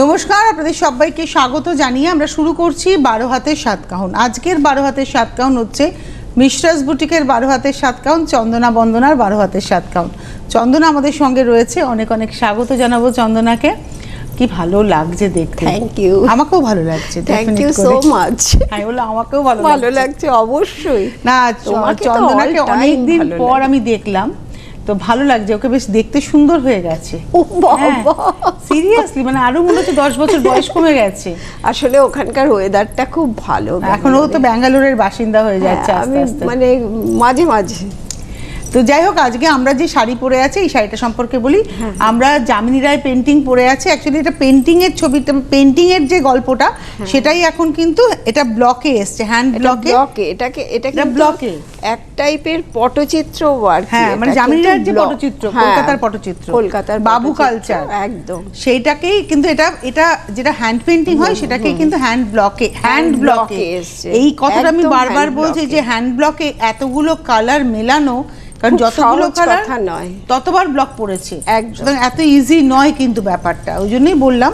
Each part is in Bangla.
নমস্কার আপনাদের সবাইকে স্বাগত জানিয়ে আমরা শুরু করছি বারো হাতের সাতকাহন আজকের বারো হাতের সাতকাহন হচ্ছে মিশ্রাস বুটিকের বারো হাতের সাতকাহন চন্দনা বন্দনার বারো হাতের সাতকাহন চন্দনা আমাদের সঙ্গে রয়েছে অনেক অনেক স্বাগত জানাব চন্দনাকে। কি ভালো লাগছে দেখতে। Thank ইউ আমাকেও ভালো লাগছে থ্যাংক ইউ সো মাচ আমি বললাম আমাকেও ভালো ভালো লাগছে। অবশ্যই। না চন্দনাকে অনেকদিন পর আমি দেখলাম। তো ভালো লাগছে ওকে বেশ দেখতে সুন্দর হয়ে গেছে। সিরিয়াসলি মানে আরও মনে হচ্ছে দশ বছর বয়স কমে গেছে। আসলে ওখানকার ওয়েদারটা খুব ভালো এখন ও তো ব্যাঙ্গালোরের বাসিন্দা হয়ে হ্যাঁ, যাচ্ছে আস্তে আমি আস্তে। মানে মাঝে মাঝে তো যাই হোক আজকে আমরা যে শাড়ি পরে আছি এই শাড়িটা সম্পর্কে বলি। হ্যাঁ। আমরা যামিনী রায় পেন্টিং পরে আছি। অ্যাকচুয়ালি এটা পেন্টিং এর ছবিটা পেন্টিং এর যে গল্পটা সেটাই এখন কিন্তু এটা ব্লকে এসছে হ্যান্ড ব্লকে ব্লকে এটাকে এটা ব্লকে। এক টাইপের পটচিত্র আর কি, হ্যাঁ মানে যামিনী রায়ের যে পটচিত্র হ্যাঁ, কলকাতার পটচিত্র। কলকাতার বাবু কালচার একদম। সেইটাকেই কিন্তু এটা এটা যেটা হ্যান্ড পেন্টিং হয় সেটাকেই কিন্তু হ্যান্ড ব্লকে হ্যান্ড ব্লকে এসছে। এই কথাটা আমি বারবার বলছি যে হ্যান্ড ব্লকে এতগুলো কালার মেলানো কারণ যতগুলো কথা নয়। ততবার ব্লক পড়েছে। একদম। এত ইজি নয় কিন্তু ব্যাপারটা। ওই জন্যই বললাম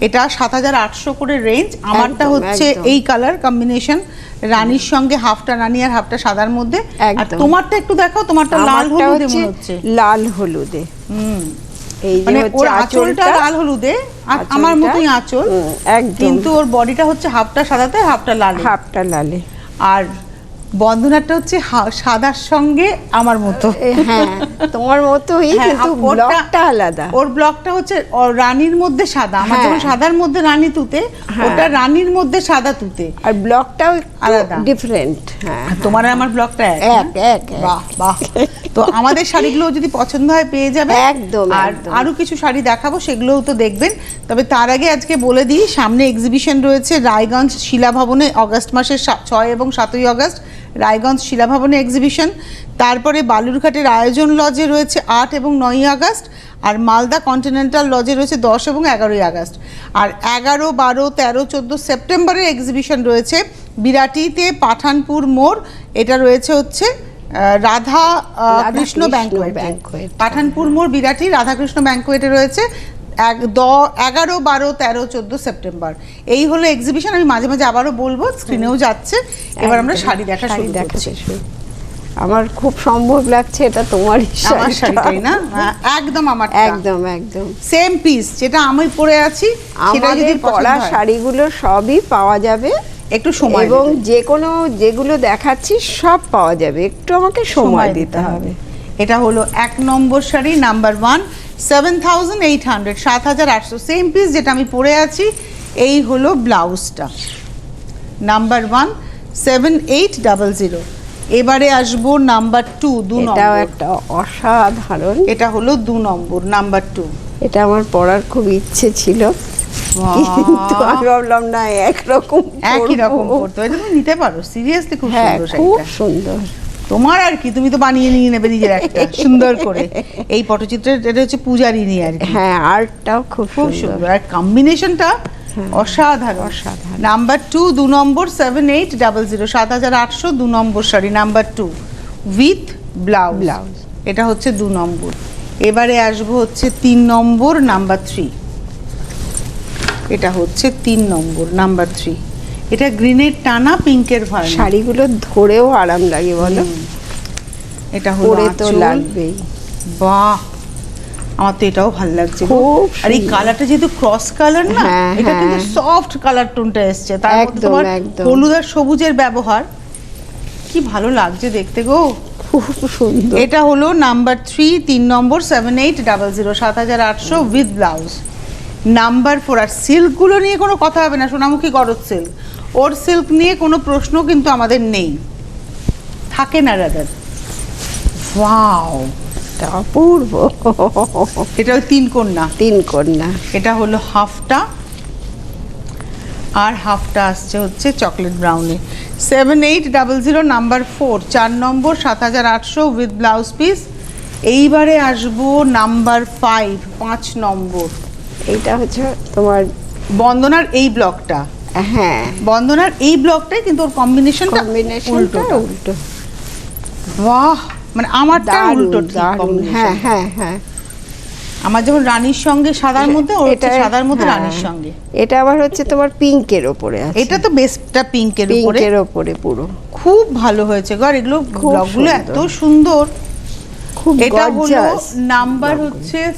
এটা সাত হাজার আটশো করে রেঞ্জ আমারটা হচ্ছে এই কালার কম্বিনেশন রানীর সঙ্গে হাফটা রানী আর হাফটা সাদার মধ্যে। আর। তোমারটা একটু দেখাও তোমারটা লাল হলুদে হচ্ছে মনে হচ্ছে। লাল হলুদে। হুম। মানে ওর আঁচলটা। লাল হলুদে আমার মতোই আঁচল। কিন্তু ওর বডিটা হচ্ছে হাফটা সাদাতে হাফটা লাল। হাফটা লালে। আর বন্ধনাটা হচ্ছে সাদার সঙ্গে আমার মতো হ্যাঁ তোমার মতোই হ্যাঁ, কিন্তু ব্লকটা আলাদা ওর ব্লকটা হচ্ছে রানীর মধ্যে সাদা আমার হ্যাঁ। যেমন সাদার মধ্যে রানী তুতে হ্যাঁ। ওটা রানীর মধ্যে সাদা তুতে আর ব্লকটাও আলাদা। ডিফারেন্ট হ্যাঁ তোমার আর আমার ব্লকটা এক এক। বাহ বাহ তো আমাদের শাড়িগুলো যদি পছন্দ হয় পেয়ে যাবে একদম, আর। আরও কিছু শাড়ি দেখাবো সেগুলোও তো দেখবেন তবে তার আগে আজকে বলে দিই সামনে এক্সিবিশন রয়েছে রায়গঞ্জ শিলা ভবনে অগস্ট মাসের ছয় এবং সাতই অগস্ট রায়গঞ্জ শিলাভবনে এক্সিবিশন তারপরে বালুরঘাটের আয়োজন লজে রয়েছে আট এবং নয়ই আগস্ট আর মালদা কন্টিনেন্টাল লজে রয়েছে দশ এবং এগারোই আগস্ট। আর এগারো বারো তেরো চোদ্দ সেপ্টেম্বরের এক্সিবিশন রয়েছে বিরাটিতে পাঠানপুর মোড় এটা রয়েছে হচ্ছে রাধা কৃষ্ণ ব্যাংকোয়েট পাঠানপুর মোড় বিরাটি রাধাকৃষ্ণ ব্যাংকোয়েটে রয়েছে। এক দ এগারো বারো তেরো চোদ্দ সেপ্টেম্বর। এই হলো এক্সিবিশন আমি মাঝে মাঝে আবারও বলব স্ক্রিনেও যাচ্ছে। এবার আমরা শাড়ি দেখা শাড়ি শুরু। আমার খুব সম্ভব লাগছে এটা তোমারই আমার। শাড়িটাই না? হ্যাঁ, একদম আমার একদম একদম। সেম পিস যেটা আমি পরে আছি সেটা যদি পরা শাড়িগুলো সবই পাওয়া যাবে। একটু সময় এবং। যে কোনো যেগুলো দেখাচ্ছি সব পাওয়া যাবে। একটু আমাকে সময় দিতে হবে। এটা হলো এক নম্বর sari number one seven thousand eight hundred সাত হাজার আটশো সেম পিস যেটা আমি পরে আছি এই হলো ব্লাউজটা। Number one seven eight double zero এবারে আসব নাম্বার টু দু এটাও একটা অসাধারণ। এটা হলো দু নম্বর নাম্বার টু এটা আমার পড়ার খুব ইচ্ছে ছিল। কিন্তু আমি ভাবলাম না একরকম একই রকম পড়তো এটা তুমি নিতে পারো সিরিয়াসলি খুব হ্যাঁ সুন্দর খুব সুন্দর। তোমার আর কি? তুমি তো বানিয়ে নিয়ে নেবে নিজের একটা। সুন্দর করে। এই পটচিত্রের এটা হচ্ছে পূজারিনী আর কি। হ্যাঁ আর্টটাও খুব খুব সুন্দর। আর কম্বিনেশনটা অসাধারণ। অসাধারণ। নাম্বার টু দু নম্বর সেভেন এইট ডাবল জিরো সাত হাজার আটশো দু নম্বর sari. Number two with blouse Blouse। এটা হচ্ছে দু নম্বর। এবারে আসব হচ্ছে তিন নম্বর নাম্বার থ্রি এটা হচ্ছে তিন নম্বর নাম্বার থ্রি এটা গ্রিনের টানা পিঙ্কের ভার শাড়িগুলো ধরেও আরাম লাগে বলো। এটা হলো পরে তো। লাগবেই। বাহ! আমার তো এটাও ভালো লাগছে আর এই কালারটা যেহেতু ক্রস কালার না হ্যাঁ, এটা কিন্তু। সফট কালার টোনটা এসছে। তার মধ্যে তোমার হলুদ আর সবুজের ব্যবহার। কি ভালো লাগছে দেখতে গো। খুব সুন্দর। এটা হলো নাম্বার থ্রি তিন নম্বর সেভেন এইট ডাবল জিরো সাত হাজার আটশো উইথ ব্লাউজ নাম্বার ফোর আর সিল্কগুলো নিয়ে কোনো কথা হবে না সোনামুখী গরজ সিল্ক ওর সিল্ক নিয়ে কোনো প্রশ্ন কিন্তু আমাদের নেই। থাকে না রাদার ওয়াও অপূর্ব। এটা তিন কন্যা। তিন কন্যা। এটা হলো হাফটা। আর হাফটা আসছে হচ্ছে chocolate ব্রাউনে seven eight double zero number four চার নম্বর সাত হাজার আটশো উইথ ব্লাউজ পিস এইবারে আসব নাম্বার ফাইভ পাঁচ নম্বর। এইটা হচ্ছে তোমার বন্দনার এই ব্লকটা হ্যাঁ। বন্দনার এই ব্লকটাই কিন্তু ওর কম্বিনেশনটা কম্বিনেশনটা উল্টোটা। উল্টো। বাহ! মানে আমারটা উল্টো। হ্যাঁ হ্যাঁ হ্যাঁ। আমার যেমন রানীর সঙ্গে সাদার মধ্যে ওর এটা- সাদার মধ্যে হ্যাঁ। রানীর সঙ্গে। এটা আবার হচ্ছে তোমার পিঙ্কের ওপরে আছে। এটা তো বেস্টটা পিঙ্কের উপরে। পিঙ্কের ওপরে পুরো। খুব ভালো হয়েছে। গো আর এগুলো ব্লগগুলো এত সুন্দর। খুব এটা হলো নাম্বার হচ্ছে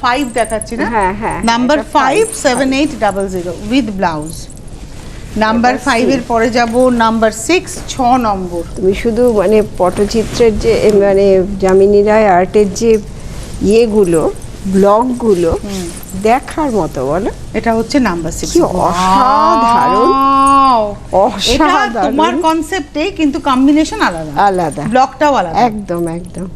ফাইভ দেখাচ্ছি না? হ্যাঁ, হ্যাঁ, নাম্বার এটা five five, seven eight double zero with blouse number ফাইভের পরে যাব নাম্বার সিক্স ছ নম্বর। তুমি শুধু মানে পটচিত্রের যে মানে যামিনী রায় আর্টের যে ইয়েগুলো ব্লগগুলো দেখার মতো বলো। এটা হচ্ছে নাম্বার সিক্স অসাধারণ। অসাধারণ তোমার কনসেপ্টে কিন্তু কম্বিনেশন আলাদা। আলাদা। ব্লকটাও আলাদা। একদম একদম।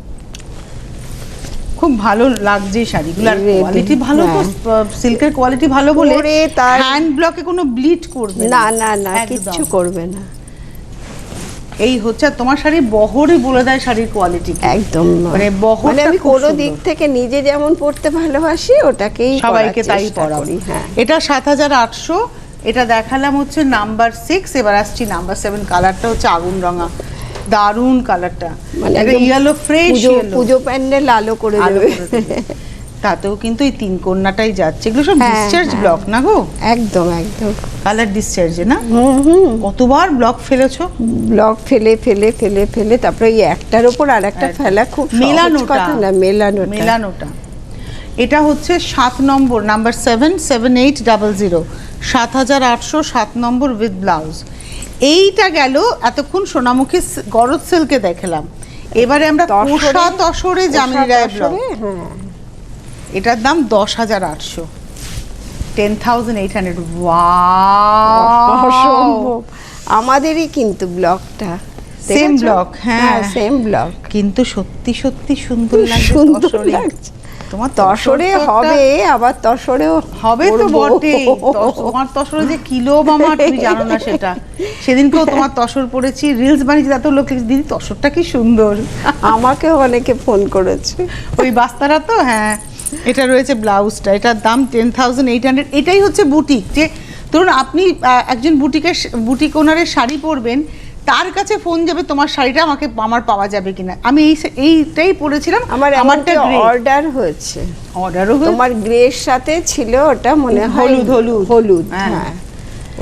খুব ভালো লাগছে শাড়িগুলো। আর কোয়ালিটি ভালো তো হ্যাঁ। সিল্কের কোয়ালিটি ভালো বলে তার- হ্যান্ড ব্লকে কোনো ব্লিড করবে না। না না। কিচ্ছু করবে না। এই হচ্ছে তোমার শাড়ি বহরই বলে দেয় শাড়ির কোয়ালিটি একদম। মানে বহরটা মানে আমি কোনো দিক থেকে নিজে যেমন পড়তে ভালোবাসি ওটাকেই সবাইকে তাই করি, হ্যাঁ। এটা সাত হাজার আটশো এটা দেখালাম হচ্ছে নাম্বার সিক্স এবার আসছি নাম্বার সেভেন কালারটা হচ্ছে আগুন রঙা। দারুণ কালারটা মানে ইয়েলো ফ্রেশ পুজো প্যান্ডেল আলো করে দেবে। তাতেও কিন্তু এই তিন কন্যাটাই যাচ্ছে। এগুলো সব হ্যাঁ, ডিসচার্জ হ্যাঁ। ব্লক না গো? একদম একদম। কালার ডিসচার্জে না? হুম হুম। কতবার ব্লক ফেলেছো? ব্লক ফেলে ফেলে ফেলে ফেলে তারপরে এই একটার উপর আর একটা। ফেলা খুব মেলানোটা। কথা না মেলানোটা। মেলানোটা। এটা হচ্ছে সাত নম্বর number seven seven eight double zero সাত হাজার আটশো সাত নম্বর উইথ ব্লাউজ এইটা গেল এতক্ষণ সোনামুখী গরজ সিল্কে দেখলাম। এবারে আমরা কোষা তসরে জামিনী রায় ব্লক হ্যাঁ। এটার দাম দশ হাজার আটশো। টেন থাউজেন্ড এইট হান্ড্রেড আমাদেরই কিন্তু ব্লকটা। Same block, হ্যাঁ। সেম ব্লক কিন্তু সত্যি সত্যি সুন্দর লাগছে সুন্দর লাগছে তোমার তসরে হবে আবার তসরেও হবে তো বটে তোমার তসরে যে কিলো মামা তুমি জানো না সেটা। সেদিনকেও তোমার তসর পড়েছি রিলস বানিয়েছি তাতে লোক দিদি তসরটা কি সুন্দর। আমাকেও অনেকে ফোন করেছে। ওই বাস্তারা তো হ্যাঁ। এটা রয়েছে ব্লাউজটা এটার দাম টেন থাউজেন্ড এইট হান্ড্রেড এটাই হচ্ছে বুটিক যে ধরুন আপনি একজন বুটিকের বুটিক ওনারের শাড়ি পরবেন তার কাছে ফোন যাবে তোমার শাড়িটা আমাকে আমার পাওয়া যাবে কিনা। আমি এই এইটাই পরেছিলাম আমার আমারটা অর্ডার হয়েছে। অর্ডারও তোমার গ্রের সাথে ছিল ওটা মনে হলুদ, হলুদ। হলুদ হ্যাঁ। হ্যাঁ।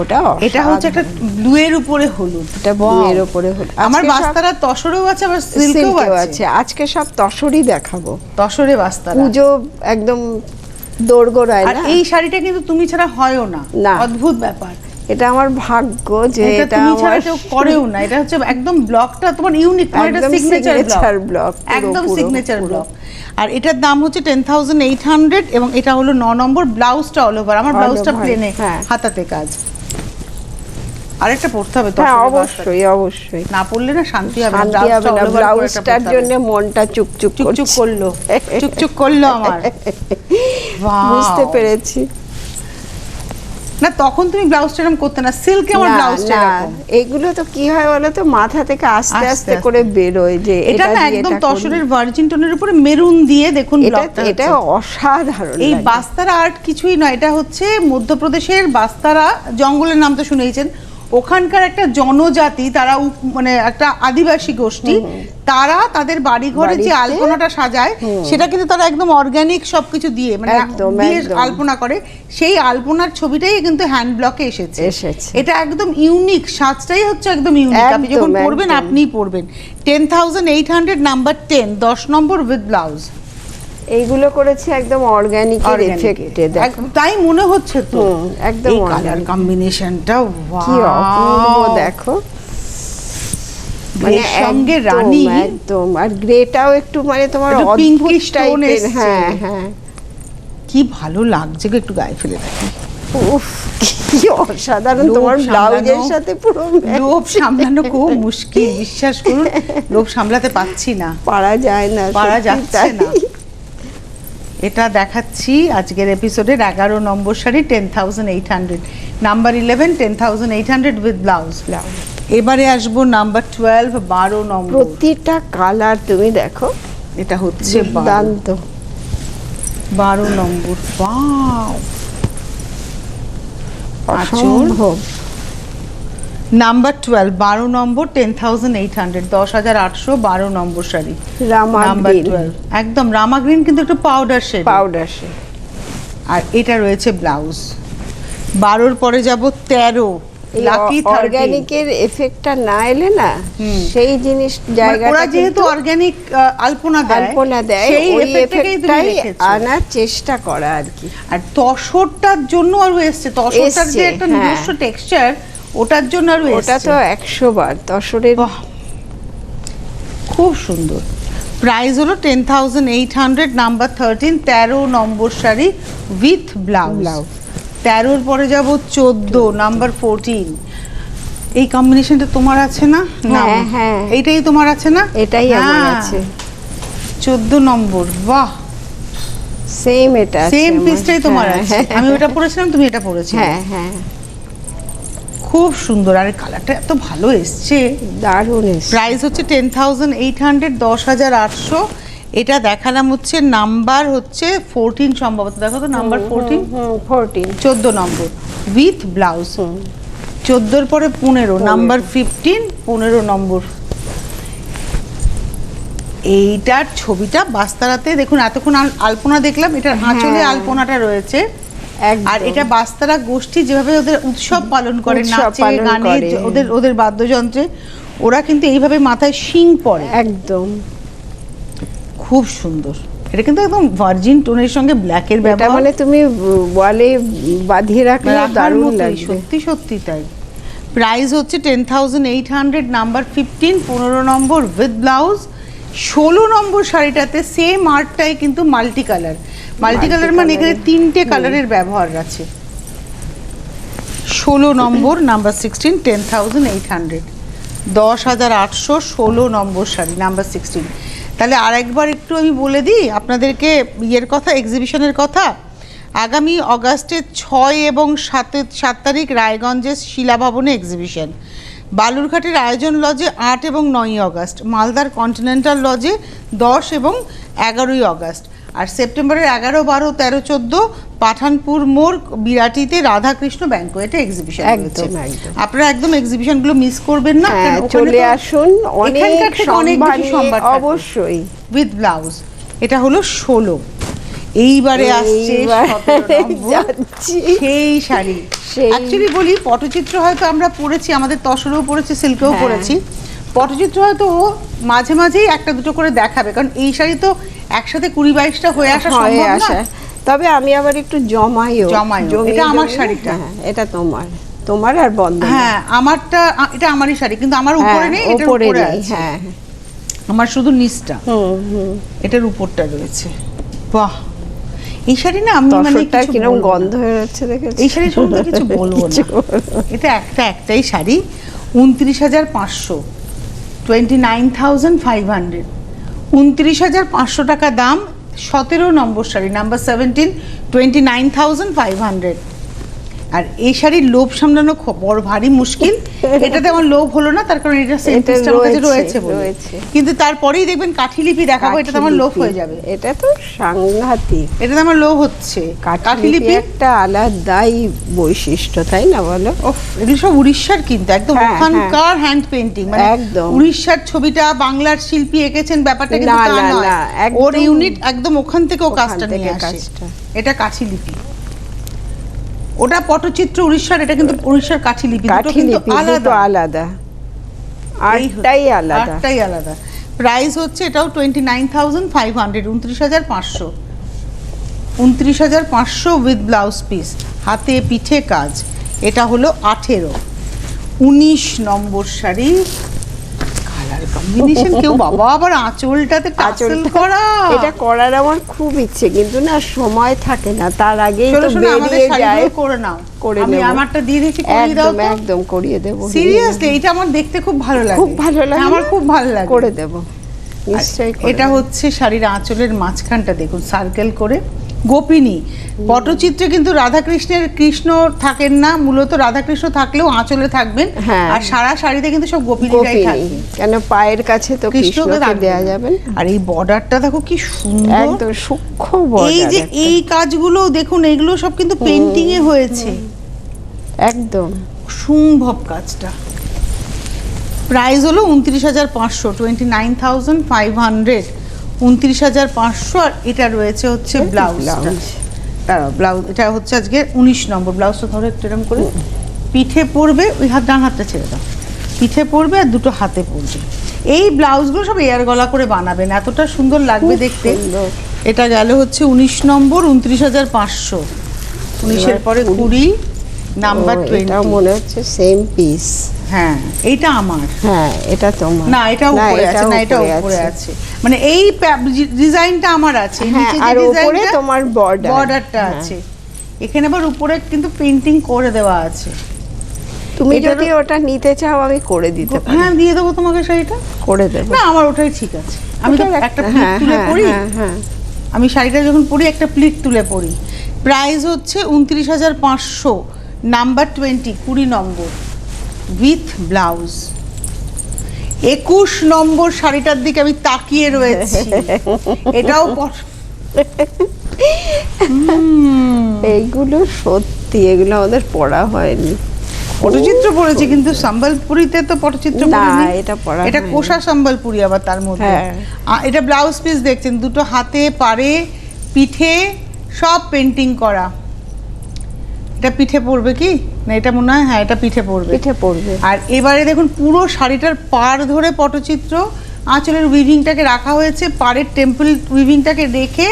ওটা এটা হচ্ছে একটা ব্লু এর উপরে হলুদ। এটা blue এর উপরে হলুদ। আমার বাস্তারা তসরেও আছে আবার সিল্কেও আছে। আজকে সব তসরই দেখাবো। তসরে বাস্তারা। পুজো একদম দোরগোড়ায় আর না? এই শাড়িটা কিন্তু তুমি ছাড়া হয়ও না। অদ্ভুত ব্যাপার। এটা আমার ভাগ্য যে এটা এটা তুমি ছাড়া আমার কেউ করেও না। এটা হচ্ছে একদম ব্লকটা তোমার ইউনিক মানে এটা সিগনেচার ব্লক একদম সিগনেচার ব্লক আর এটার দাম হচ্ছে টেন থাউজেন্ড এইট হান্ড্রেড এবং এটা হলো ন নম্বর ব্লাউজটা অল ওভার আমার ব্লাউজটা প্লেনে হ্যাঁ। হাতাতে কাজ। আরেকটা পড়তে হবে হ্যাঁ অবশ্যই অবশ্যই। না পড়লে না শান্তি হবে না। শান্তি হবে না। ব্লাউজটার জন্য মনটা চুকচুক করছে। করল। চুকচুক করল আমার। বুঝতে পেরেছি। না তখন তুমি ব্লাউজটা এরকম করতে না সিল্কে আমার ব্লাউজ ব্লাউজটা এগুলো তো কি হয় বলো তো মাথা থেকে আস্তে আস্তে। করে বেরোয় যে এটা না একদম তসরের ভার্জিন টোনের উপরে মেরুন দিয়ে দেখুন এটা এটা অসাধারণ এই। বাস্তারা আর্ট কিছুই নয় এটা হচ্ছে মধ্যপ্রদেশের বাস্তারা জঙ্গলের নাম তো শুনেছেন ওখানকার একটা জনজাতি তারা মানে একটা আদিবাসী গোষ্ঠী তারা তাদের বাড়ি ঘরে যে আলপনাটা সাজায় সেটা কিন্তু তারা একদম অর্গানিক সবকিছু দিয়ে মানে দিয়ে আলপনা করে। সেই আলপনার ছবিটাই কিন্তু হ্যান্ড ব্লকে এসেছে। এটা একদম ইউনিক সাজটাই হচ্ছে একদম ইউনিক আপনি যখন পড়বেন। আপনিই পরবেন। Ten thousand eight hundred number ten দশ নম্বর উইথ ব্লাউজ এইগুলো করেছে একদম অর্গানিকের এফেক্টে দেখো। তাই মনে হচ্ছে তো। একদম এই কালার কম্বিনেশনটা কি অপূর্ব দেখো। মানে সঙ্গে রানী। একদম। আর গ্রেটাও একটু মানে তোমার pinkish টাইপের হ্যাঁ হ্যাঁ। কি ভালো লাগছে গো, একটু গায়ে ফেলে দেখি। উফ কি অসাধারণ তোমার ব্লাউজের সাথে পুরো লোভ সামলানো খুব মুশকিল বিশ্বাস করুন। লোভ সামলাতে পাচ্ছি না। পারা যায় না পারা যাচ্ছে। না। এটা দেখাচ্ছি আজকের এপিসোডের এগারো নম্বর sari ten thousand eight hundred number eleven ten thousand eight hundred with blouse blouse এবারে আসব নাম্বার টুয়েলভ বারো নম্বর। প্রতিটা কালার তুমি দেখো। এটা হচ্ছে বারো। বারো নম্বর আঁচল। অসম্ভব। নাম্বার টুয়েলভ বারো নম্বর টেন থাউজেন্ড এইট হান্ড্রেড দশ হাজার আটশো বারো নম্বর শাড়ি রামা নাম্বার টুয়েলভ একদম রামা গ্রিন কিন্তু একটু পাউডার শেড পাউডার সে আর এটা রয়েছে ব্লাউজ বারোর পরে যাব তেরো। লাকি অর্গানিকের এফেক্টটা না এলে না সেই জিনিস মানে ওরা জায়গাটা যেহেতু অর্গানিক আলপনা দেয় আলপনা দেয় সেই এফেক্টটাই। আনার চেষ্টা করা আর কি। আর তসরটার জন্য আরও এসছে। তসরটার যে একটা হ্যাঁ। নিজস্ব টেক্সচার ওটার জন্য আর ওটা তো একশো বার দশরের খুব সুন্দর। প্রাইস হলো ten thousand eight hundred number thirteen তেরো নম্বর শাড়ি উইথ ব্লাউজ Blouse। তেরোর পরে যাব চোদ্দ নাম্বার ফোরটিন এই কম্বিনেশনটা তোমার আছে না? হ্যাঁ, হ্যাঁ। এইটাই তোমার আছে না? এটাই আমার হ্যাঁ। আছে। চোদ্দ নম্বর বাহ। সেম এটা সেম। পিসটাই তোমার হ্যাঁ, আছে। আমি ওটা পরেছিলাম তুমি এটা পরেছিলে। হ্যাঁ হ্যাঁ। খুব সুন্দর আর কালারটা এত ভালো এসছে। দারুণ। প্রাইস হচ্ছে টেন থাউজেন্ড এইট হান্ড্রেড দশ হাজার আটশো। এটা দেখালাম হচ্ছে নাম্বার হচ্ছে ফোরটিন সম্ভবত। দেখো তো নাম্বার ফোরটিন ফোরটিন চোদ্দ নম্বর। উইথ ব্লাউজ চোদ্দোর পরে পনেরো নাম্বার ফিফটিন পনেরো নম্বর। এইটার ছবিটা বাস্তারাতে দেখুন এতক্ষণ আলপনা দেখলাম এটার আঁচলে হ্যাঁ। আলপনাটা রয়েছে। আর এটা বাস্তারা গোষ্ঠী যেভাবে ওদের উৎসব পালন করে নাচে গানে ওদের ওদের বাদ্যযন্ত্রে ওরা কিন্তু এইভাবে মাথায় শিং পরে। একদম। খুব সুন্দর। এটা কিন্তু একদম ভার্জিন টোনের সঙ্গে ব্ল্যাকের ব্যবহার। মানে তুমি ওয়ালে বাঁধিয়ে রাখলে দারুণ লাগবে। সত্যি সত্যি তাই। প্রাইস হচ্ছে ten thousand eight hundred number fifteen পনেরো নম্বর উইথ ব্লাউজ ষোলো নম্বর শাড়িটাতে সেম আর্টটাই কিন্তু মাল্টি কালার মাল্টি কালার মানে এখানে তিনটে কালারের ব্যবহার আছে। ষোলো নম্বর number sixteen ten thousand eight hundred দশ হাজার আটশো ষোলো নম্বর শাড়ি নাম্বার সিক্সটিন তাহলে আরেকবার একটু আমি বলে দিই আপনাদেরকে ইয়ের কথা এক্সিবিশনের কথা। আগামী অগাস্টের ছয় এবং সাত সাত তারিখ রায়গঞ্জের শিলাভবনে এক্সিবিশন বালুরঘাটের আয়োজন লজে আট এবং নয়ই অগাস্ট মালদার কন্টিনেন্টাল লজে দশ এবং এগারোই অগাস্ট আর সেপ্টেম্বরের এগারো বারো তেরো চোদ্দ পাঠানপুর মোড় বিরাটিতে রাধাকৃষ্ণ ব্যাংকোয়েটে এক্সিবিশন একদম। আপনারা একদম এক্সিবিশনগুলো মিস করবেন না হ্যাঁ চলে আসুন অনেক সম্ভার। অবশ্যই উইথ ব্লাউজ এটা হলো ষোলো এইবারে আসছে এইবার 17 নম্বর। যাচ্ছি। সেই শাড়ি। অ্যাকচুয়ালি বলি পটচিত্র হয়তো আমরা পড়েছি আমাদের তসরেও পড়েছি সিল্কেও হ্যাঁ। পড়েছি পটচিত্র হয়তো ও মাঝে মাঝেই একটা দুটো করে দেখাবে কারণ এই শাড়ি তো একসাথে কুড়ি বাইশটা হয়ে আসা হয়ে আসা। তবে আমি আবার একটু জমাইও। জমাইও। জমিয়ে এটা আমার শাড়িটা। হ্যাঁ, এটা তোমার। তোমার আর বন্ধ হ্যাঁ আমারটা এটা আমারই শাড়ি কিন্তু আমার উপরে নেই এটা উপরে আছে। হ্যাঁ। আমার শুধু নিচটা। হুম হুম। এটার উপরটা রয়েছে। বাহ! এই শাড়ি না আমি মানে কীরকম গন্ধ হয়ে যাচ্ছে দেখেছি। এই শাড়ি সম্বন্ধে কিছু বলব না। এটা একটা একটাই শাড়ি উনত্রিশ হাজার পাঁচশো। Twenty nine thousand five hundred. উনত্রিশ হাজার পাঁচশো টাকা দাম সতেরো নম্বর sari number seventeen twenty nine thousand five hundred. আর এই শাড়ির লোভ সামলানো বড় ভারী মুশকিল। এটাতে আমার লোভ হলো না তার কারণ এটা এটা আমার কাছে রয়েছে, রয়েছে বলে। কিন্তু তারপরেই দেখবেন কাঠিলিপি দেখাবো এটাতে আমার লোভ হয়ে যাবে। এটা তো সাংঘাতিক। এটাতে আমার লোভ হচ্ছে। কাঠলিপি কাঠিলিপি একটা আলাদাই বৈশিষ্ট্য তাই না বলো? এগুলো সব উড়িষ্যার কিন্তু একদম হ্যাঁ, ওখানকার হ্যান্ড পেন্টিং মানে একদম। উড়িষ্যার ছবিটা বাংলার শিল্পী এঁকেছেন ব্যাপারটা কিন্তু তা না, নয়। ওর ইউনিট একদম ওখান থেকে ও কাজটা নিয়ে আসে। এটা কাঠিলিপি। ওটা পটচিত্র উড়িষ্যার এটা কিন্তু উড়িষ্যার কিন্তু কাঠিলিপি আলাদা। আলাদা। আরটাই আলাদা। আরটাই আলাদা। প্রাইস হচ্ছে এটাও twenty nine thousand five hundred উনত্রিশ হাজার পাঁচশো। উনত্রিশ হাজার পাঁচশো উইথ ব্লাউজ পিস হাতে পিঠে কাজ। এটা হলো আঠেরো। উনিশ নম্বর শাড়ি। কম্বিনেশন কেউ বাবা আবার আঁচলটাতে আঁচলটা- করা। এটা করার আমার খুব ইচ্ছে কিন্তু না সময় থাকে না তার আগেই তো বেরিয়ে যায়। করে নাও। করে আমি আমারটা দিয়ে দিচ্ছি করিয়ে দাও একদম একদম করিয়ে দেবো। সিরিয়াসলি এটা আমার দেখতে খুব ভালো লাগে। খুব ভালো লাগে। হ্যাঁ, আমার খুব ভালো লাগে। করে দেবো। নিশ্চয়ই এটা হচ্ছে শাড়ির আঁচলের মাঝখানটা দেখুন সার্কেল করে। গোপিনী। পটচিত্রে কিন্তু রাধাকৃষ্ণের কৃষ্ণ থাকেন না মূলত রাধাকৃষ্ণ থাকলেও আঁচলে থাকবেন। হ্যাঁ। আর সারা শাড়িতে কিন্তু সব গোপিনীরাই গোপিনী। থাকবে কেন পায়ের কাছে তো কৃষ্ণকে কৃষ্ণকে দেওয়া যাবে আর এই বর্ডারটা দেখো কি সুন্দর। একদম সূক্ষ্ম এই যে এই কাজগুলো দেখুন এগুলো সব কিন্তু পেন্টিং এ হয়েছে। একদম। সম্ভব কাজটা। প্রাইস হলো উনত্রিশ হাজার পাঁচশো twenty nine thousand five hundred উনত্রিশ হাজার পাঁচশো আর এটা রয়েছে হচ্ছে ব্লাউজ। ব্লাউজ। ব্লাউজ এটা হচ্ছে আজকে উনিশ নম্বর ব্লাউজটা ধরো একটু এরকম করে। পিঠে পড়বে ওই হাত ডান হাতটা ছেড়ে দাও। পিঠে পড়বে আর দুটো হাতে পড়বে এই ব্লাউজগুলো সব এয়ার গলা করে বানাবেন এতটা সুন্দর লাগবে দেখতে। এটা গেল হচ্ছে উনিশ নম্বর উনত্রিশ হাজার পাঁচশো। উনিশের পরে কুড়ি। নাম্বার এটাও মনে হচ্ছে সেম পিস হ্যাঁ এইটা আমার। হ্যাঁ এটা তোমার। না এটা উপরে আছে না এটা উপরে আছে। মানে এই ডিজাইনটা আমার আছে হ্যাঁ, নিচে যে ডিজাইনটা তোমার border। বর্ডারটা হ্যাঁ। আছে। এখানে আবার উপরে কিন্তু পেন্টিং করে দেওয়া আছে। তুমি যদি ওটা নিতে চাও আমি করে দিতে পারি। হ্যাঁ দিয়ে দেবো তোমাকে শাড়িটা। করে দেবো। না আমার ওটাই ঠিক আছে। আমি তো একটা প্লিট হ্যাঁ, তুলে হ্যাঁ। আমি শাড়িটা যখন পরি একটা প্লিট তুলে পরি প্রাইস হচ্ছে উনত্রিশ হাজার পাঁচশো। নাম্বার টোয়েন্টি কুড়ি নম্বর উইথ ব্লাউজ। একুশ নম্বর শাড়িটার দিকে আমি তাকিয়ে রয়েছি। এটাও এইগুলো সত্যি এগুলো আমাদের পড়া হয়নি। পটচিত্র পড়েছি কিন্তু সম্বলপুরিতে তো পটচিত্র এটা পড়া এটা কোষা সম্বলপুরি আবার তার মধ্যে। হ্যাঁ। এটা ব্লাউজ পিস দেখছেন দুটো হাতে পারে পিঠে সব পেন্টিং করা। এটা পিঠে পড়বে কি? না এটা মনে হয় হ্যাঁ এটা পিঠে পড়বে। পিঠে পড়বে। আর এবারে দেখুন পুরো শাড়িটার পাড় ধরে পটচিত্র আঁচলের উইভিংটাকে রাখা হয়েছে পাড়ের টেম্পল উইভিংটাকে রেখে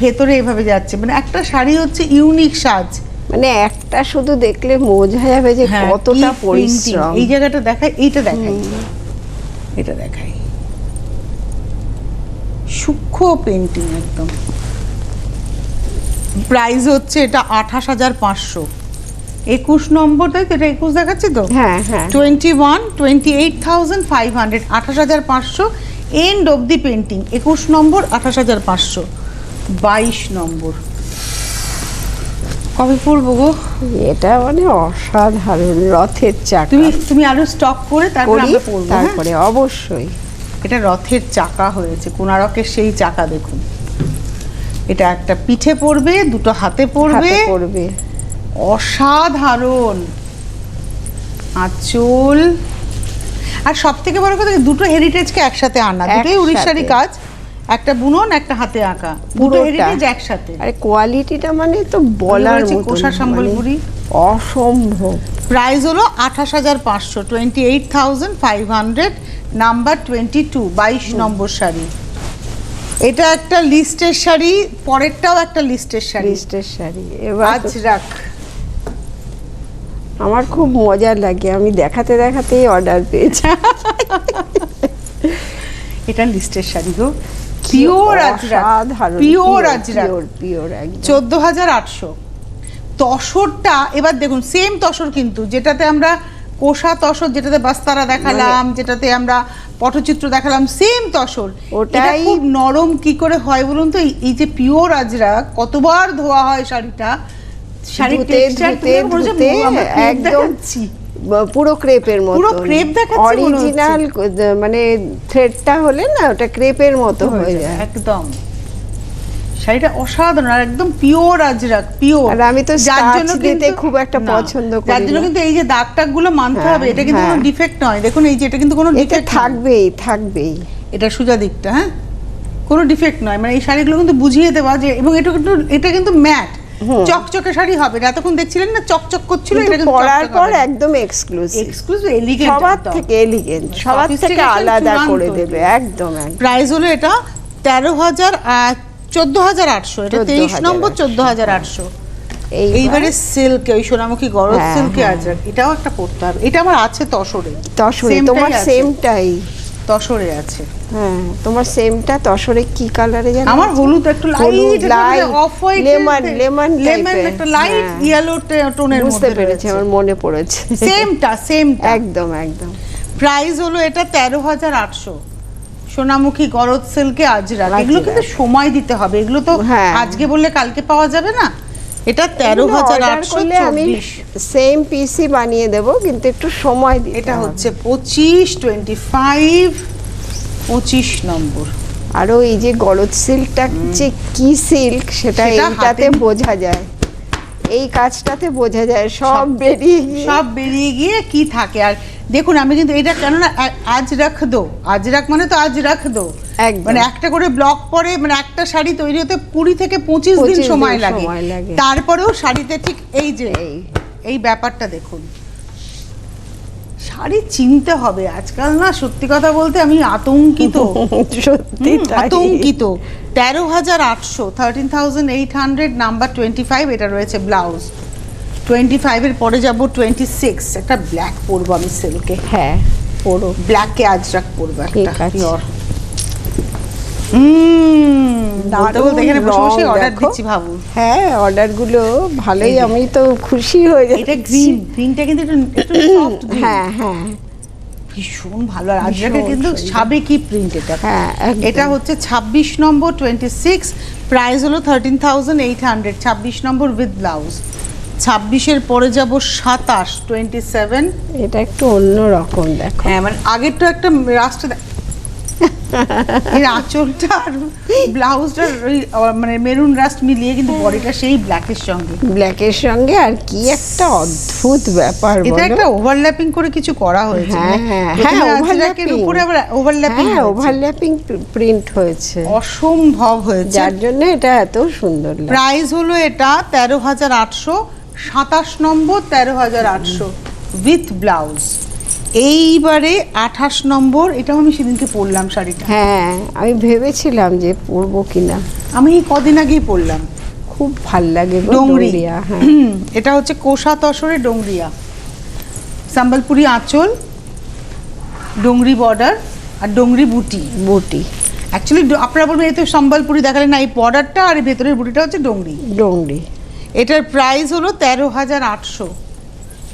ভেতরে এভাবে যাচ্ছে। মানে একটা শাড়ি হচ্ছে ইউনিক সাজ। মানে একটা শুধু দেখলে বোঝা যাবে যে হ্যাঁ, কতটা পরিশ্রম। এই জায়গাটা দেখাই এইটা দেখাই। এটা দেখাই। সূক্ষ্ম পেন্টিং একদম। প্রাইস হচ্ছে এটা আঠাশ হাজার পাঁচশো। একুশ নম্বর তাই তো এটা একুশ দেখাচ্ছি তো? হ্যাঁ হ্যাঁ। Twenty one twenty eight thousand five hundred আঠাশ হাজার পাঁচশো। এন্ড অব দি পেন্টিং একুশ নম্বর আঠাশ হাজার পাঁচশো। বাইশ নম্বর। কবে পড়ব গো? এটা মানে অসাধারণ রথের চাকা। তুমি তুমি আরও স্টক করে তারপরে আমরা পড়ব হ্যাঁ? তারপরে অবশ্যই। এটা রথের চাকা হয়েছে কোনারকের সেই চাকা দেখুন। এটা একটা পিঠে পড়বে দুটো হাতে পড়বে। পড়বে। অসাধারণ। আঁচল। আর সব থেকে বড় কথা দুটো হেরিটেজকে একসাথে আনা। দুটোই একসাথে। উড়িষ্যারি কাজ। একটা বুনন একটা হাতে আঁকা। দুটো হেরিটেজ একসাথে। আরে কোয়ালিটিটা মানে তো বলার মতো কোষা সম্বলপুরি। অসম্ভব। প্রাইস হলো আঠাশ হাজার পাঁচশো। Twenty eight thousand five hundred number twenty two বাইশ নম্বর শাড়ি এটা একটা লিস্টের শাড়ি পরেরটাও একটা লিস্টের শাড়ি। লিস্টের শাড়ি। এবার আজ রাখ। আমার খুব মজা লাগে আমি দেখাতে দেখাতেই অর্ডার পেয়েছি। এটা লিস্টের শাড়ি গো। Pure ajrak pure ajrak pure চোদ্দ হাজার আটশো। তসরটা এবার দেখুন সেম তসর কিন্তু যেটাতে আমরা কোষা তসর যেটাতে বাস্তারা দেখালাম যেটাতে আমরা পটচিত্র দেখালাম সেম তসর। ওটাই- নরম কি করে হয় বলুন তো? এই- যে পিওর আজরাক কতবার ধোয়া হয় শাড়িটা? মনে একদম পুরো ক্রেপের মতো। পুরো crepe দেখাচ্ছে অরিজিনাল মানে থ্রেডটা হলে না ওটা ক্রেপের মতো হয়ে যায়। একদম। শাড়িটা অসাধারণ আর একদম পিওর আজরাক পিওর আর আমি তো starch দিতে খুব একটা পছন্দ করি যার জন্য কিন্তু এই যে দাগ টাগগুলো মানতে হ্যাঁ, হবে এটা কিন্তু কোনো হ্যাঁ। ডিফেক্ট নয়। দেখুন এই যে এটা কিন্তু কোনো ডিফেক্ট থাকবেই থাকবেই। এটা সোজা দিকটা হ্যাঁ? কোনো ডিফেক্ট নয়। মানে এই শাড়িগুলো কিন্তু বুঝিয়ে দেওয়া যে এবং এটা কিন্তু এটা কিন্তু ম্যাট চকচকে শাড়ি হবে। এতক্ষণ দেখছিলেন না চকচক করছিল এটা কিন্তু পরার পর একদম এক্সক্লুসিভ এক্সক্লুসিভ এলিগেন্ট সবার থেকে এলিগেন্ট সবার থেকে আলাদা করে দেবে একদম একদম। প্রাইস হলো এটা তেরো হাজার চোদ্দ হাজার আটশো এটা 14,800 তেইশ নম্বর চোদ্দ হাজার আটশো। এইবারে সিল্ক ওই সোনামুখী গরজ সিল্কে। আছে। এটাও একটা পড়তে হবে। এটা আমার আছে তসরে। তসরে তোমার সেমটাই তসরে আছে। হ্যাঁ তোমার সেমটা তসরে কি কালারে জানো? আমার হলুদ একটু হলুদ, light off white lemon lemon type-এর। একটা লাইট। ইয়েলো টোনের বুঝতে মধ্যে পেরেছি আমার মনে পড়েছে। সেমটা সেমটা একদম একদম। প্রাইস হলো এটা তেরো হাজার আটশো। সোনামুখী গরজ সিল্কে আজরাক এগুলো কিন্তু সময় দিতে হবে। এগুলো তো হ্যাঁ। আজকে বললে কালকে পাওয়া যাবে না? এটা তেরো হাজার আটশো আমি সেম পিসি বানিয়ে দেব কিন্তু একটু সময় দিতে এটা হচ্ছে পঁচিশ টোয়েন্টি ফাইভ পঁচিশ নম্বর। আরও এই যে গলদ সিল্কটা যে কি সিল্ক সেটা সেটা এইটাতে বোঝা যায়। এই কাজটাতে বোঝা যায় সব বেরিয়ে গিয়ে। সব বেরিয়ে গিয়ে কি থাকে? আর দেখুন আমি কিন্তু এটা কেননা না আজ রাখ দো আজ রাখ মানে তো আজ রাখ দো মানে একটা করে ব্লক পরে মানে একটা শাড়ি তৈরি হতে কুড়ি থেকে পঁচিশ দিন সময় লাগে। তারপরেও শাড়িতে ঠিক এই যে। এই ব্যাপারটা দেখুন। শাড়ি চিনতে হবে আজকাল না সত্যি কথা বলতে আমি আতঙ্কিত। সত্যি আতঙ্কিত। তেরো হাজার আটশো thirteen thousand eight hundred number twenty five এটা রয়েছে ব্লাউজ। টোয়েন্টি ফাইভের পরে যাব টোয়েন্টি সিক্স একটা ব্ল্যাক পরবো আমি সিল্কে হ্যাঁ। পরো। ব্ল্যাককে আজরাক পরবো একটা। পিওর হুম দারুণ এখানে বসে বসে অর্ডার দিচ্ছি ভাবুন। হ্যাঁ অর্ডারগুলো ভালোই আমি তো খুশি হয়ে যাচ্ছি। এটা গ্রিন গ্রিনটা কিন্তু একটু একটু সফট হ্যাঁ হ্যাঁ। ভীষণ ভালো আর আজরাকে কিন্তু সাবেকি প্রিন্ট এটা। হ্যাঁ, এটা হচ্ছে ছাব্বিশ নম্বর প্রাইস হলো উইথ ব্লাউজ ছাব্বিশের পরে যাব সাতাশ টোয়েন্টি সেভেন এটা একটু অন্য রকম দেখো। হ্যাঁ মানে আগের তো একটা রাস্তা এই আঁচলটা আর ব্লাউজটার ওই মানে মেরুন রাস্ট মিলিয়ে কিন্তু বডিটা সেই ব্ল্যাকের সঙ্গে। ব্ল্যাকের সঙ্গে আর কি একটা অদ্ভুত ব্যাপার এটা একটা ওভারল্যাপিং করে কিছু করা হয়েছে হ্যাঁ মানে হ্যাঁ ওভারল্যাপিং উপরে আবার ওভারল্যাপিং হ্যাঁ ওভারল্যাপিং প্রিন্ট হয়েছে। অসম্ভব হয়েছে। যার জন্য এটা এত সুন্দর প্রাইস হলো এটা তেরো হাজার আটশো সাতাশ নম্বর তেরো হাজার আটশো উইথ ব্লাউজ এইবারে আঠাশ নম্বর এটাও আমি সেদিনকে পরলাম শাড়িটা। হ্যাঁ আমি ভেবেছিলাম যে পরবো কিনা। আমি এই কদিন আগেই পরলাম। খুব ভালো লাগে ডোংরিয়া হ্যাঁ। এটা হচ্ছে কোষা তসরে ডোংরিয়া। সম্বলপুরি আঁচল ডোংরি বর্ডার আর ডোংরি বুটি। বুটি। অ্যাকচুয়ালি আপনারা বলবেন এই তো সম্বলপুরি দেখালেন না এই বর্ডারটা আর ভেতরের বুটিটা হচ্ছে ডোংরি। ডোংরি। এটার প্রাইস হলো তেরো হাজার আটশো।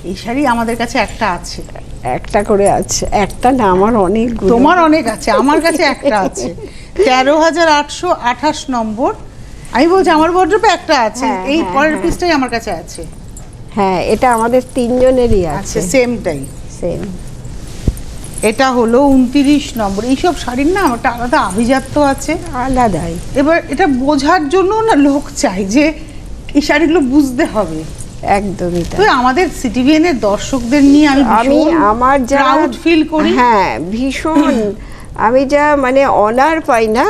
এই শাড়ি আমাদের কাছে একটা আছে। একটা করে আছে। একটা না আমার অনেক তোমার অনেক আছে আমার কাছে একটা আছে। তেরো হাজার আটশো আঠাশ নম্বর। আমি বলছি আমার বড্রপে একটা আছে হ্যাঁ, এই হ্যাঁ, পরের হ্যাঁ। পিসটাই আমার কাছে আছে। হ্যাঁ এটা আমাদের তিনজনেরই আচ্ছা আছে সেমটাই সেম এটা হলো উনতিরিশ নম্বর। এইসব শাড়ির না একটা আলাদা আভিজাত্য আছে। আলাদাই। এবার এটা বোঝার জন্য না লোক চাই যে এই শাড়িগুলো বুঝতে হবে। একদমই তাই। আমাদের সিটিভিএন এর দর্শকদের নিয়ে আমি আমি আমার যা ফিল করি। হ্যাঁ ভীষণ। আমি যা মানে অনার পাই না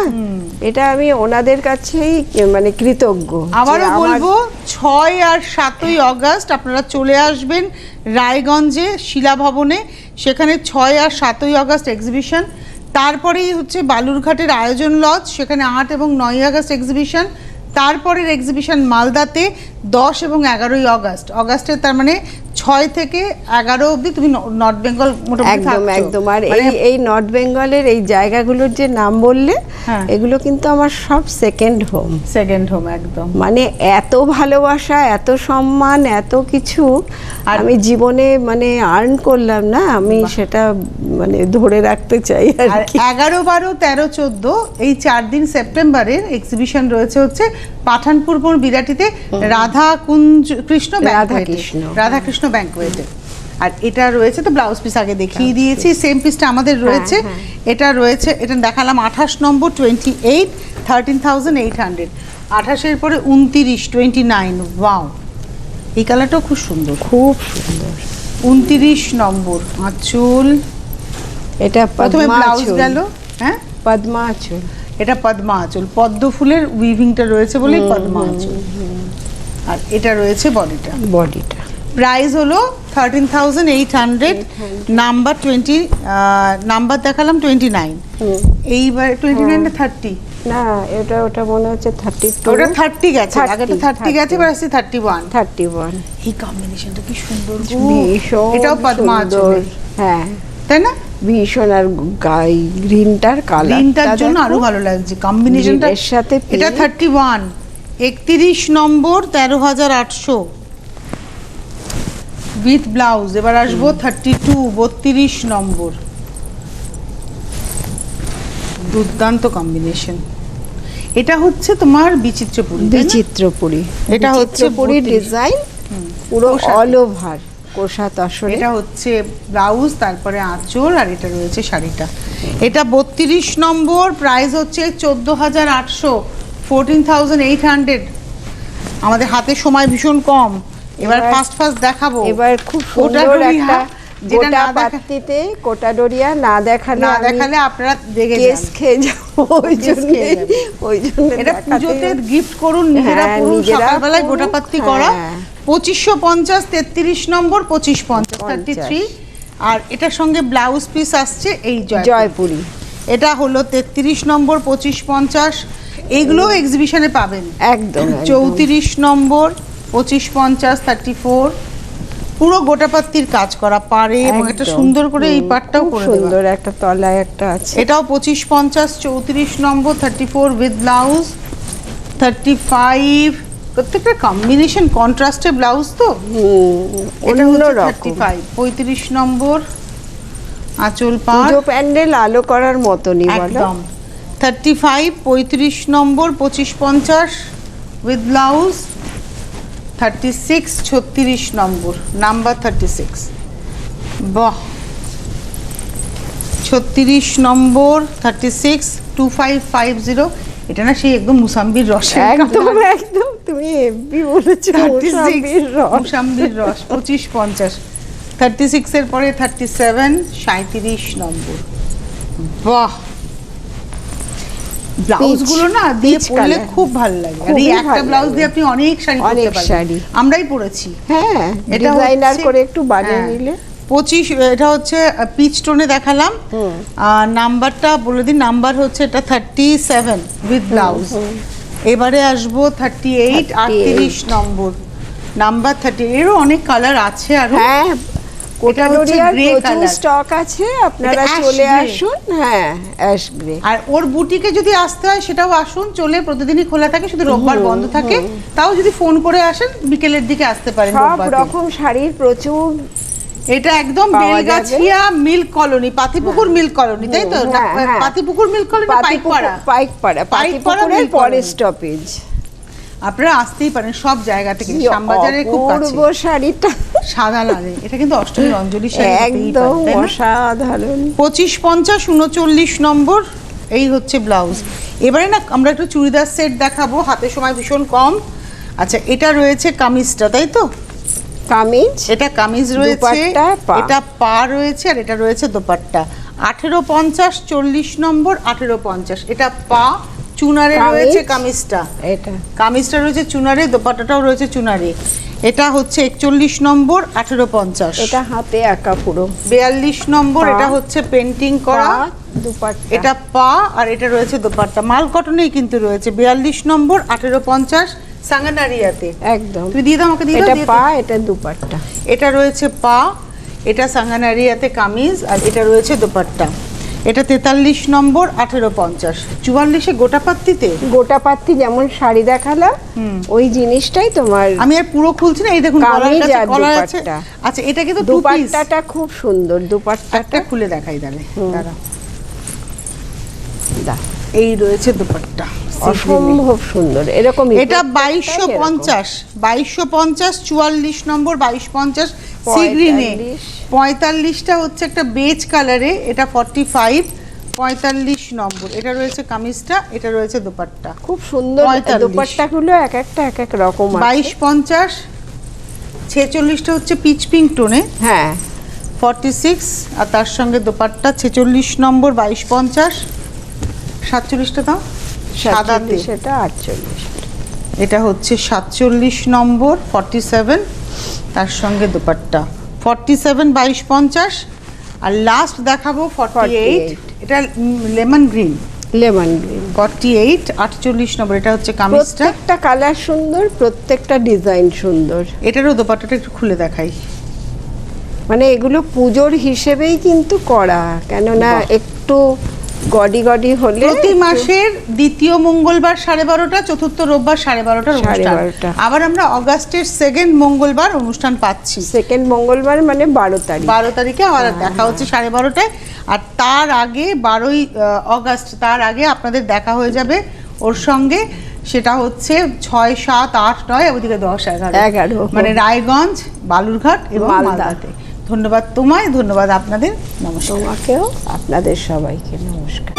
এটা আমি ওনাদের কাছেই মানে কৃতজ্ঞ আবারও বলব ছয় আর সাতই অগাস্ট আপনারা চলে আসবেন রায়গঞ্জে শিলা ভবনে সেখানে ছয় আর সাতই অগাস্ট এক্সিবিশন তারপরেই হচ্ছে বালুরঘাটের আয়োজন লজ সেখানে আট এবং নয় আগস্ট এক্সিবিশন তারপরের এক্সিবিশন মালদাতে দশ এবং এগারোই অগাস্ট। অগাস্টের তার মানে ছয় থেকে এগারো অবধি তুমি নর্থ বেঙ্গল একদম একদম। আর এই মানে এই নর্থ বেঙ্গলের এই জায়গাগুলোর যে নাম বললে হ্যাঁ। এগুলো কিন্তু আমার সব সেকেন্ড হোম সেকেন্ড হোম একদম। মানে এত ভালোবাসা এত সম্মান এত কিছু আর- আমি জীবনে মানে আর্ন করলাম না আমি সেটা মানে ধরে রাখতে চাই আর এগারো বারো তেরো চোদ্দ এই চার দিন সেপ্টেম্বরের এক্সিবিশন রয়েছে হচ্ছে পাঠানপুর বিরাটিতে রাধা কুঞ্জ কৃষ্ণ রাধাকৃষ্ণ। রাধা কৃষ্ণ ব্যাংকোয়েটে আর এটা রয়েছে তো ব্লাউজ পিস আগে দেখিয়ে দিয়েছি সেম পিসটা আমাদের রয়েছে। হ্যাঁ। এটা রয়েছে এটা দেখালাম আঠাশ নম্বর twenty eight thirteen thousand eight hundred আঠাশের পরে উনতিরিশ টোয়েন্টি নাইন ওয়াও এই কালারটাও খুব সুন্দর। খুব সুন্দর। উনতিরিশ নম্বর আঁচল। এটা প্রথমে ব্লাউজ গেল হ্যাঁ? পদ্মাচল। এটা পদ্মা আঁচল পদ্ম ফুলের উইভিংটা রয়েছে বলেই পদ্মা আঁচল আর এটা রয়েছে বডিটা। বডিটা। প্রাইস হলো thirteen thousand eight hundred number twenty number দেখালাম টোয়েন্টি নাইন এইবার টোয়েন্টি নাইন না থার্টি না এটা ওটা মনে হচ্ছে থার্টি টু ওটা থার্টি গেছে। 30, আগে তো থার্টি গেছে এবার আসছে থার্টি ওয়ান থার্টি ওয়ান এই কম্বিনেশনটা কি সুন্দর। ভীষণ এটাও পদ্মা। হ্যাঁ। তাই না? ভীষণ আর গাই গ্রিনটার কালার গ্রিনটার জন্য আরও ভালো লাগছে। কম্বিনেশনটা গ্রিনের সাথে এটা। থার্টি ওয়ান একত্রিশ নম্বর তেরো হাজার আটশো। উইথ ব্লাউজ এবার আসব থার্টি টু বত্রিশ নম্বর। দুর্দান্ত কম্বিনেশন এটা হচ্ছে তোমার বিচিত্রপুরী? বিচিত্রপুরী। এটা হচ্ছে 32 ডিজাইন পুরো। অল ওভার কোষা তসরে এটা হচ্ছে ব্লাউজ তারপরে আঁচল আর এটা রয়েছে শাড়িটা। এটা বত্রিশ নম্বর প্রাইস হচ্ছে চোদ্দ হাজার আটশো। ফোরটিন থাউজেন্ড এইট হান্ড্রেড আমাদের হাতে সময় ভীষণ কম। এবার ফার্স্ট ফার্স্ট দেখাবো। এবার খুব সুন্দর একটা যেটা গোটা না পাত্তিতে কোটাডোরিয়া না দেখালে না দেখালে আপনারা দেখে কেস খেয়ে যাব। ওই জন্য ওই জন্য এটা পুজোতে গিফট করুন নিজেরা হ্যাঁ, সকালবেলায় পড়ুন। গোটাপাত্তি করা। হ্যাঁ। পঁচিশশো পঞ্চাশ তেত্রিশ নম্বর পঁচিশ পঞ্চাশ থার্টি থ্রি আর এটার সঙ্গে ব্লাউজ পিস আসছে এই জয় জয়পুরি। এটা হলো তেত্রিশ নম্বর পঁচিশ পঞ্চাশ। এইগুলো এক্সিবিশনে পাবেন। একদম। চৌত্রিশ নম্বর পঁচিশ পঞ্চাশ থার্টি ফোর পুরো গোটাপাত্তির কাজ করা পারে এবং একদম। সুন্দর করে এই পাটটাও করে সুন্দর একটা তলায় একটা আছে। এটাও পঁচিশ পঞ্চাশ চৌত্রিশ নম্বর thirty four with blouse thirty five প্রত্যেকটা কম্বিনেশন কন্ট্রাস্টে ব্লাউজ তো? এটা থার্টি ফাইভ পঁয়ত্রিশ নম্বর আঁচল পাড়। প্যান্ডেল আলো করার মতনই একদম। থার্টি ফাইভ পঁয়ত্রিশ নম্বর পঁচিশ পঞ্চাশ উইথ ব্লাউজ থার্টি সিক্স ছত্রিশ নম্বর নাম্বার থার্টি সিক্স বাহ। ছত্রিশ নম্বর thirty six two five five zero এটা না সেই একদম মুসাম্বির রসের একদম একদম তুমি হেভি বলেছ থার্টি মোসাম্বির রস। মুসাম্বির রস পঁচিশ পঞ্চাশ। থার্টি সিক্সের পরে থার্টি সেভেন সাঁত্রিশ নম্বর। বাহ। ব্লাউজগুলো না দিয়ে পরলে খুব ভালো লাগে। আর এই একটা ব্লাউজ দিয়ে আপনি অনেক শাড়ি পরতে পারবেন। আমরাই পরেছি। হ্যাঁ এটা ডিজাইনার করে একটু বানিয়ে হ্যাঁ। নিলে। পঁচিশ এটা হচ্ছে পিচ টোনে দেখালাম। আর নাম্বারটা বলে দিন নাম্বার হচ্ছে এটা থার্টি সেভেন উইথ ব্লাউজ এবারে আসব থার্টি এইট 38 আটত্রিশ নম্বর। নাম্বার থার্টি এরও অনেক কালার আছে আর হ্যাঁ স্টক আছে আপনারা চলে আসুন হ্যাঁ অ্যাশ গ্রে আর ওর বুটিকে যদি আসতে হয় সেটাও আসুন চলে প্রতিদিনই খোলা থাকে শুধু রোববার বন্ধ থাকে। তাও যদি ফোন করে আসেন বিকেলের দিকে আসতে পারেন সব রকম শাড়ির প্রচুর এটা একদম Belgachia milk colony Patipukur milk colony তাই তো? হ্যাঁ, হ্যাঁ। Patipukur milk colony Paikpara? Paikpara Paikpara পরের স্টপেজ আপনারা আসতেই পারেন সব জায়গা থেকে। শ্যামবাজারের খুব কাছে। শাড়িটা। সাদা লাগে এটা কিন্তু অষ্টমীর অঞ্জলি শাড়ি একদম? অসাধারণ। পঁচিশ পঞ্চাশ উনচল্লিশ নম্বর এই হচ্ছে ব্লাউজ। এবারে না আমরা একটু চুড়িদার সেট দেখাবো হাতে সময় ভীষণ কম। আচ্ছা এটা রয়েছে কামিজটা তাই তো? কামিজ? এটা কামিজ রয়েছে এটা পা রয়েছে আর এটা রয়েছে দোপাট্টা। আঠেরো পঞ্চাশ চল্লিশ নম্বর আঠেরো পঞ্চাশ। এটা পা চুনারে রয়েছে কামিজটা। এটা। কামিজটা রয়েছে চুনারে দোপাট্টাটাও রয়েছে চুনারে। এটা হচ্ছে একচল্লিশ নম্বর আঠেরো পঞ্চাশ। এটা হাতে একা পুরো। বিয়াল্লিশ নম্বর এটা হচ্ছে পেন্টিং করা। দুপাট্টা। এটা পা আর এটা রয়েছে দোপাট্টা। মাল কটনেই কিন্তু রয়েছে। বিয়াল্লিশ নম্বর আঠেরো পঞ্চাশ সাঙ্গানারিয়াতে। একদম। তুমি দিয়ে দাও আমাকে দিয়ে দাও এটা। পা এটা দুপাট্টা। এটা রয়েছে পা এটা সাঙ্গানারিয়াতে কামিজ আর এটা রয়েছে দোপাট্টা। এটা তেতাল্লিশ নম্বর আঠেরো পঞ্চাশ। চুয়াল্লিশে গোটা পাত্তিতে? গোটা পাত্তি যেমন শাড়ি দেখালাম ওই জিনিসটাই তোমার আমি আর পুরো খুলছি না এই দেখুন। আচ্ছা এটা কিন্তু দুপাট্টাটা খুব সুন্দর দুপাট্টাটা। খুলে দেখাই দাঁড়ে দাঁড়া। এই রয়েছে দোপাট্টা। অসম্ভব সুন্দর এরকম এটা বাইশশো পঞ্চাশ বাইশশো পঞ্চাশ চুয়াল্লিশ নম্বর বাইশ পঞ্চাশ সি গ্রিনে পঁয়তাল্লিশটা হচ্ছে একটা বেজ কালারে এটা ফর্টি ফাইভ পঁয়তাল্লিশ নম্বর। এটা রয়েছে কামিজটা এটা রয়েছে দোপাট্টা। খুব সুন্দর পঁয়তাল্লিশ। দুপাট্টাগুলো এক একটা এক এক রকম বাইশ পঞ্চাশ ছেচল্লিশটা হচ্ছে পিচ পিঙ্ক টোনে হ্যাঁ। ফর্টি সিক্স আর তার সঙ্গে দোপাট্টা ছেচল্লিশ নম্বর বাইশ পঞ্চাশ সাতচল্লিশটা দাও? সাদাতে। সেটা আটচল্লিশ। এটা হচ্ছে সাতচল্লিশ নম্বর ফর্টি সেভেন তার সঙ্গে দোপাট্টা। ফর্টি সেভেন বাইশ পঞ্চাশ আর লাস্ট দেখাবো ফর্টি এইট এটা lemon green lemon green forty eight আটচল্লিশ নম্বর এটা হচ্ছে কামিজটা। প্রত্যেকটা কালার সুন্দর প্রত্যেকটা ডিজাইন সুন্দর। এটারও দোপাট্টাটা একটু খুলে দেখাই। মানে এগুলো পুজোর হিসেবেই কিন্তু করা কেননা একটু গডি গডি হলে প্রতি মাসের দ্বিতীয় মঙ্গলবার সাড়ে বারোটা চতুর্থ রোববার সাড়ে বারোটার সাড়ে অনুষ্ঠান। বারোটা। আবার আমরা অগাস্টের সেকেন্ড মঙ্গলবার অনুষ্ঠান পাচ্ছি। সেকেন্ড মঙ্গলবার মানে বারো তারিখ। বারো তারিখে আবার দেখা হচ্ছে সাড়ে বারোটায়। আর তার আগে বারোই অগাস্ট তার আগে আপনাদের দেখা হয়ে যাবে ওর সঙ্গে। সেটা হচ্ছে ছয় সাত আট নয় ওদিকে দশ এগারো। এগারো। মানে রায়গঞ্জ বালুরঘাট এবং মালদা। মালদাতে। ধন্যবাদ তোমায় ধন্যবাদ আপনাদের নমস্কার। আপনাদের সবাইকে নমস্কার।